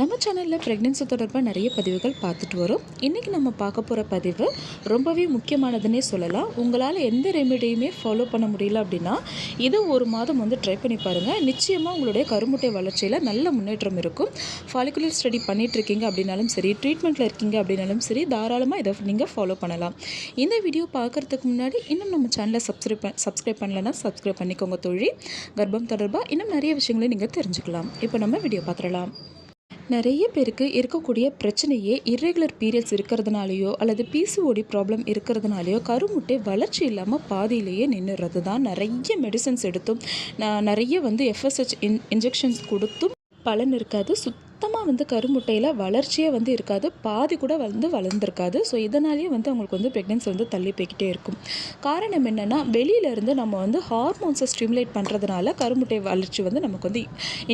நம்ம சேனலில் ப்ரெக்னென்சி தொடர்பாக நிறைய பதிவுகள் பார்த்துட்டு வரும். இன்றைக்கி நம்ம பார்க்க போகிற பதிவு ரொம்பவே முக்கியமானதுன்னே சொல்லலாம். உங்களால் எந்த ரெமிடியுமே ஃபாலோ பண்ண முடியல அப்படின்னா இது ஒரு மாதம் வந்து ட்ரை பண்ணி பாருங்கள் நிச்சயமாக உங்களுடைய கருமுட்டை வளர்ச்சியில் நல்ல முன்னேற்றம் இருக்கும். ஃபாலிகுலர் ஸ்டடி பண்ணிகிட்டு இருக்கீங்க அப்படின்னாலும் சரி ட்ரீட்மெண்ட்டில் இருக்கீங்க அப்படின்னாலும் சரி தாராளமாக இதை நீங்கள் ஃபாலோ பண்ணலாம். இந்த வீடியோ பார்க்குறதுக்கு முன்னாடி இன்னும் நம்ம சேனலை சப்ஸ்கிரைப் சப்ஸ்கிரைப் பண்ணலன்னா சப்ஸ்கிரைப் பண்ணிக்கோங்க தொழில் கர்ப்பம் தொடர்பாக இன்னும் நிறைய விஷயங்களை நீங்கள் தெரிஞ்சுக்கலாம். இப்போ நம்ம வீடியோ பார்த்துடலாம். நிறைய பேருக்கு இருக்கக்கூடிய பிரச்சனையே இர்ரெகுலர் பீரியட்ஸ் இருக்கிறதுனாலையோ அல்லது பிசிஓடி ப்ராப்ளம் இருக்கிறதுனாலையோ கருமுட்டை வளர்ச்சி இல்லாமல் பாதியிலேயே நின்றுறது தான் நிறைய மெடிசன்ஸ் எடுத்தும் நான் நிறைய வந்து எஃப்எஸ்ஹெச் இன் இன்ஜெக்ஷன்ஸ் கொடுத்தும் பலன் இருக்காது. சுத் வந்து கருமுட்டையில் வளர்ச்சியே வந்து இருக்காது. பாதி கூட வந்து வளர்ந்துருக்காது. ஸோ இதனாலேயே வந்து அவங்களுக்கு வந்து ப்ரெக்னென்சி வந்து தள்ளி போய்கிட்டே இருக்கும். காரணம் என்னென்னா வெளியிலேருந்து நம்ம வந்து ஹார்மோன்ஸை ஸ்டிமுலேட் பண்ணுறதுனால கருமுட்டை வளர்ச்சி வந்து நமக்கு வந்து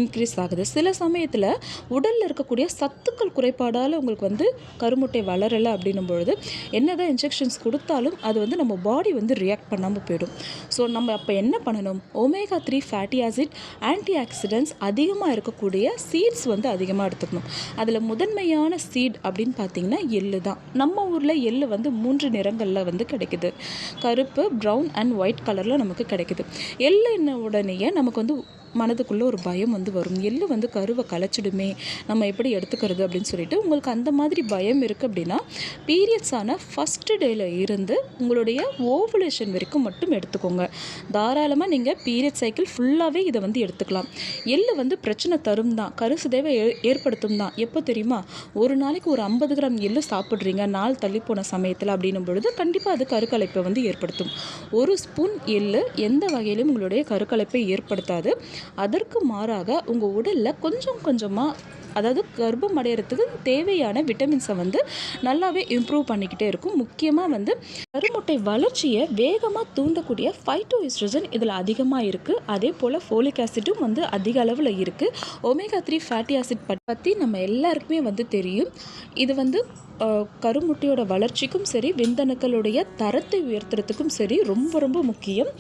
இன்க்ரீஸ் ஆகுது. சில சமயத்தில் உடலில் இருக்கக்கூடிய சத்துக்கள் குறைபாடால் உங்களுக்கு வந்து கருமுட்டை வளரலை அப்படின்னும் பொழுது என்ன தான் இன்ஜெக்ஷன்ஸ் கொடுத்தாலும் அது வந்து நம்ம பாடி வந்து ரியாக்ட் பண்ணாமல் போயிடும். ஸோ நம்ம அப்போ என்ன பண்ணணும்? Omega three fatty acid antioxidants அதிகமாக இருக்கக்கூடிய சீட்ஸ் வந்து அதிகமாக எடுத்துக்கணும். அதில் முதன்மையான சீட் அப்படின்னு பார்த்தீங்கன்னா எள்ளு தான். நம்ம ஊரில் எள்ளு வந்து மூன்று நிறங்களில் வந்து கிடைக்குது. கருப்பு ப்ரௌன் அண்ட் ஒயிட் கலரில் நமக்கு கிடைக்குது. எள்ளு என்ன உடனேயே நமக்கு வந்து மனதுக்குள்ளே ஒரு பயம் வந்து வரும். எள்ளு வந்து கருவை கலைச்சிடுமே நம்ம எப்படி எடுத்துக்கிறது அப்படின்னு சொல்லிட்டு உங்களுக்கு அந்த மாதிரி பயம் இருக்குது அப்படின்னா பீரியட்ஸான ஃபஸ்ட்டு டேயில் இருந்து உங்களுடைய ஓவுலேஷன் வரைக்கும் மட்டும் எடுத்துக்கோங்க. தாராளமாக நீங்கள் பீரியட் சைக்கிள் ஃபுல்லாகவே இதை வந்து எடுத்துக்கலாம். எள்ளு வந்து பிரச்சனை தரும் தான் கருசுதேவை ஏ- ஏற்படுத்தும் தான். எப்போ தெரியுமா? ஒரு நாளைக்கு ஒரு ஐம்பது கிராம் எள்ளு சாப்பிட்றீங்க நாள் தள்ளி போன சமயத்தில் அப்படின்னும் பொழுது கண்டிப்பாக அது கருக்கலைப்பை வந்து ஏற்படுத்தும். ஒரு ஸ்பூன் எள்ளு எந்த வகையிலும் உங்களுடைய கருக்கலைப்பை ஏற்படுத்தாது. அதற்கு மாறாக உங்கள் உடலில் கொஞ்சம் கொஞ்சமாக அதாவது கர்ப்பம் அடையிறதுக்கு தேவையான விட்டமின்ஸை வந்து நல்லாவே இம்ப்ரூவ் பண்ணிக்கிட்டே இருக்கும். முக்கியமாக வந்து கருமுட்டை வளர்ச்சியை வேகமாக தூண்டக்கூடிய ஃபைட்டோ எஸ்ட்ரஜன் இதில் அதிகமாக இருக்குது அதே போல் ஃபோலிக் ஆசிட்டும் வந்து அதிக அளவில் இருக்குது ஒமேகா த்ரீ ஃபேட்டி ஆசிட் பற்றி நம்ம எல்லாருக்குமே வந்து தெரியும். இது வந்து கருமுட்டையோட வளர்ச்சிக்கும் சரி விந்தணுக்களுடைய தரத்தை உயர்த்துறதுக்கும் சரி ரொம்ப ரொம்ப முக்கியம்.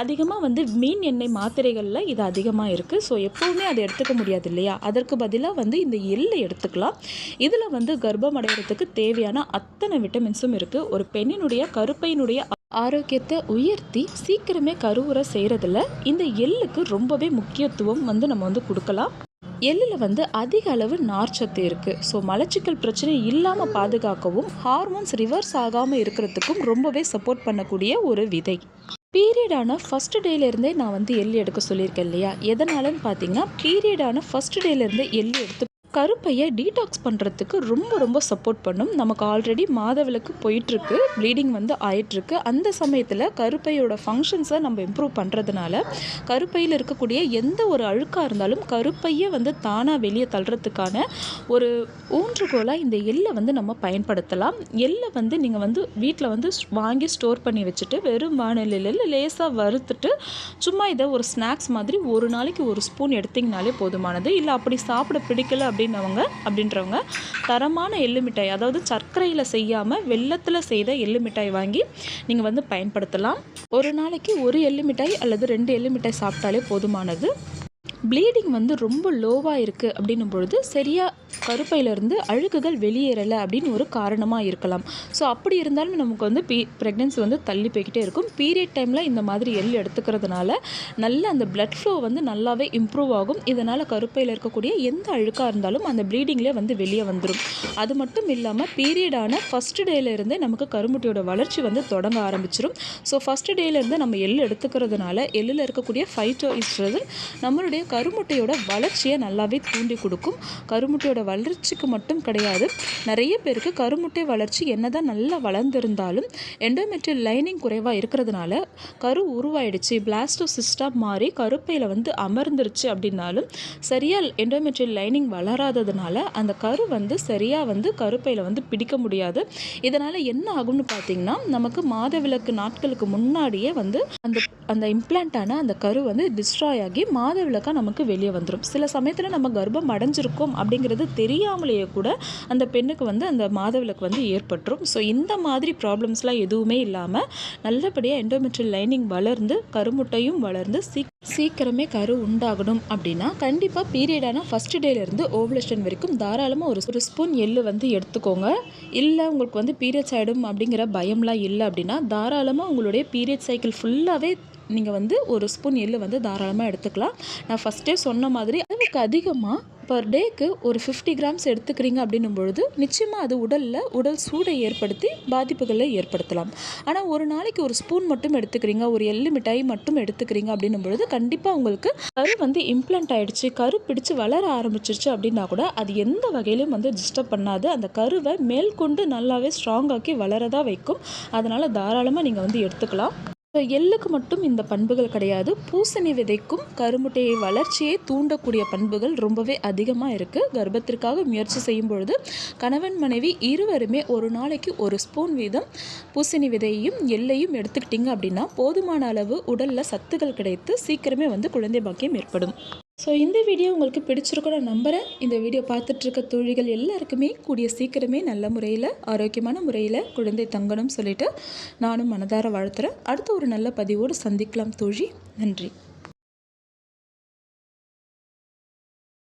அதிகமாக வந்து மீன் எண்ணெய் மாத்திரைகளில் இது அதிகமாக அதிகமாக இருக்குது ஸோ எப்போவுமே அதை எடுத்துக்க முடியாது இல்லையா? அதற்கு பதிலாக வந்து இந்த எள்ளை எடுத்துக்கலாம். இதில் வந்து கர்ப்பம் அடைகிறதுக்கு தேவையான அத்தனை விட்டமின்ஸும் இருக்குது ஒரு பெண்ணினுடைய கருப்பையினுடைய ஆரோக்கியத்தை உயர்த்தி சீக்கிரமே கருவுரை செய்கிறதுல இந்த எள்ளுக்கு ரொம்பவே முக்கியத்துவம் வந்து நம்ம வந்து கொடுக்கலாம். எள்ளில் வந்து அதிக அளவு நார்ச்சத்து இருக்குது ஸோ மலச்சிக்கல் பிரச்சனை இல்லாமல் பாதுகாக்கவும் ஹார்மோன்ஸ் ரிவர்ஸ் ஆகாமல் இருக்கிறதுக்கும் ரொம்பவே சப்போர்ட் பண்ணக்கூடிய ஒரு விதை. பீரியடான ஃபஸ்ட் டேலேருந்தே நான் வந்து எள்ளு எடுக்க சொல்லியிருக்கேன் இல்லையா? எதனாலன்னு பார்த்தீங்கன்னா பீரியடான ஃபஸ்ட் டேலேருந்தே எள்ளு எடுத்து கருப்பையை டீடாக்ஸ் பண்ணுறதுக்கு ரொம்ப ரொம்ப சப்போர்ட் பண்ணும். நமக்கு ஆல்ரெடி மாதவிலக்கு போயிட்டுருக்கு. ப்ளீடிங் வந்து ஆயிட்டுருக்கு. அந்த சமயத்தில் கருப்பையோட ஃபங்க்ஷன்ஸை நம்ம இம்ப்ரூவ் பண்ணுறதுனால கருப்பையில் இருக்கக்கூடிய எந்த ஒரு அழுக்காக இருந்தாலும் கருப்பையை வந்து தானாக வெளியே தள்ளுறதுக்கான ஒரு ஊன்றுகோலாக இந்த எள்ளை வந்து நம்ம பயன்படுத்தலாம். எள்ளை வந்து நீங்கள் வந்து வீட்டில் வந்து வாங்கி ஸ்டோர் பண்ணி வச்சுட்டு வெறும் வானிலையில் லேசாக வறுத்துட்டு சும்மா இதை ஒரு ஸ்நாக்ஸ் மாதிரி ஒரு நாளைக்கு ஒரு ஸ்பூன் எடுத்திங்கனாலே போதுமானது. இல்லை அப்படி சாப்பிட பிடிக்கல அப்படின்னவங்க அப்படின்றவங்க தரமான எள்ளு மிட்டாய் அதாவது சர்க்கரையில் செய்யாமல் வெல்லத்தில் செய்த எள்ளு மிட்டாய் வாங்கி நீங்கள் வந்து பயன்படுத்தலாம். ஒரு நாளைக்கு ஒரு எள்ளு மிட்டாய் அல்லது ரெண்டு எள்ளு மிட்டாய் சாப்பிட்டாலே போதுமானது. ப்ளீடிங் வந்து ரொம்ப லோவாக இருக்குது அப்படின்னும் பொழுது சரியாக கருப்பையிலேருந்து அழுக்குகள் வெளியேறலை அப்படின்னு ஒரு காரணமாக இருக்கலாம். ஸோ அப்படி இருந்தாலும் நமக்கு வந்து பீ ப்ரெக்னென்சி வந்து தள்ளி போய்கிட்டே இருக்கும். பீரியட் டைமில் இந்த மாதிரி எள் எடுத்துக்கிறதுனால நல்ல அந்த பிளட் ஃப்ளோ வந்து நல்லாவே இம்ப்ரூவ் ஆகும். இதனால் கருப்பையில் இருக்கக்கூடிய எந்த அழுக்காக இருந்தாலும் அந்த ப்ளீடிங்லேயே வந்து வெளியே வந்துடும் அது மட்டும் இல்லாமல் பீரியடான ஃபஸ்ட்டு டேலேருந்தே நமக்கு கருமுட்டியோட வளர்ச்சி வந்து தொடங்க ஆரம்பிச்சிடும் ஸோ ஃபஸ்ட்டு டேலேருந்து நம்ம எள் எடுத்துக்கிறதுனால எள்ளில் இருக்கக்கூடிய ஃபைட்டோ இஸ்ட்ரது நம்மளுடைய கருமுட்டையோட வளர்ச்சியை நல்லாவே தூண்டி கொடுக்கும். கருமுட்டையோட வளர்ச்சிக்கு மட்டும் கிடையாது. நிறைய பேருக்கு கருமுட்டை வளர்ச்சி என்னதான் நல்லா வளர்ந்திருந்தாலும் எண்டோமெட்ரியல் லைனிங் குறைவாக இருக்கிறதுனால கரு உருவாயிடுச்சு. பிளாஸ்டோசிஸ்டாக மாறி கருப்பையில் வந்து அமர்ந்துருச்சு அப்படின்னாலும் சரியாக எண்டோமெட்ரியல் லைனிங் வளராததுனால அந்த கரு வந்து சரியாக வந்து கருப்பையில் வந்து பிடிக்க முடியாது. இதனால் என்ன ஆகும்னு பார்த்தீங்கன்னா நமக்கு மாதவிலக்கு நாட்களுக்கு முன்னாடியே வந்து அந்த அந்த இம்ப்ளான்ட்டான அந்த கரு வந்து டிஸ்ட்ராய் ஆகி மாதவிலக்காக நமக்கு வெளியே வந்துடும் சில சமயத்தில் நம்ம கர்ப்பம் அடைஞ்சிருக்கோம் அப்படிங்கிறது தெரியாமலேயே கூட அந்த பெண்ணுக்கு வந்து அந்த மாதவிலக்கு வந்து ஏற்பட்டுரும். ஸோ இந்த மாதிரி ப்ராப்ளம்ஸ்லாம் எதுவுமே இல்லாமல் நல்லபடியாக எண்டோமெட்ரியல் லைனிங் வளர்ந்து கருமுட்டையும் வளர்ந்து சீக் சீக்கிரமே கரு உண்டாகணும் அப்படின்னா கண்டிப்பாக பீரியடான ஃபஸ்ட் டேலேருந்து ஓவலேஷன் வரைக்கும் தாராளமாக ஒரு ஒரு ஸ்பூன் எள்ளு வந்து எடுத்துக்கோங்க. இல்லை உங்களுக்கு வந்து பீரியட்ஸ் ஆகிடும் அப்படிங்கிற பயம்லாம் இல்லை அப்படின்னா தாராளமாக உங்களுடைய பீரியட் சைக்கிள் ஃபுல்லாகவே நீங்கள் வந்து ஒரு ஸ்பூன் எள்ளு வந்து தாராளமாக எடுத்துக்கலாம். நான் ஃபஸ்ட்டே சொன்ன மாதிரி அளவுக்கு அதிகமாக பர் டேக்கு ஒரு ஃபிஃப்டி கிராம்ஸ் எடுத்துக்கிறீங்க அப்படின்னும் பொழுது நிச்சயமாக அது உடலில் உடல் சூடை ஏற்படுத்தி பாதிப்புகளை ஏற்படுத்தலாம். ஆனால் ஒரு நாளைக்கு ஒரு ஸ்பூன் மட்டும் எடுத்துக்கிறீங்க ஒரு எள்ளு மிட்டாய் மட்டும் எடுத்துக்கிறீங்க அப்படின்னும் பொழுது கண்டிப்பாக உங்களுக்கு கரு வந்து இம்ப்ளான்ட் ஆகிடுச்சு கரு பிடிச்சு வளர ஆரம்பிச்சிருச்சு அப்படின்னா கூட அது எந்த வகையிலும் வந்து டிஸ்டர்ப் பண்ணாது. அந்த கருவை மேற்கொண்டு நல்லாவே ஸ்ட்ராங்காக்கி வளரதான் வைக்கும். அதனால் தாராளமாக நீங்கள் வந்து எடுத்துக்கலாம். எள்ளுக்கு மட்டும் இந்த பண்புகள் கிடையாது. பூசணி விதைக்கும் கருமுட்டையை வளர்ச்சியை தூண்டக்கூடிய பண்புகள் ரொம்பவே அதிகமாக இருக்குது கர்ப்பத்திற்காக முயற்சி செய்யும் பொழுது கணவன் மனைவி இருவருமே ஒரு நாளைக்கு ஒரு ஸ்பூன் வீதம் பூசணி விதையையும் எள்ளையும் எடுத்துக்கிட்டிங்க அப்படின்னா போதுமான அளவு உடலில் சத்துக்கள் கிடைத்து சீக்கிரமே வந்து குழந்தை பாக்கியம் ஏற்படும். ஸோ இந்த வீடியோ உங்களுக்கு பிடிச்சிருக்கும் நம்புகிறேன் இந்த வீடியோ பார்த்துட்ருக்க தோழிகள் எல்லாருக்குமே கூடிய சீக்கிரமே நல்ல முறையில் ஆரோக்கியமான முறையில் குழந்தை தங்கணும்னு சொல்லிவிட்டு நானும் மனதார வாழ்த்துறேன். அடுத்த ஒரு நல்ல பதிவோடு சந்திக்கலாம் தோழி. நன்றி.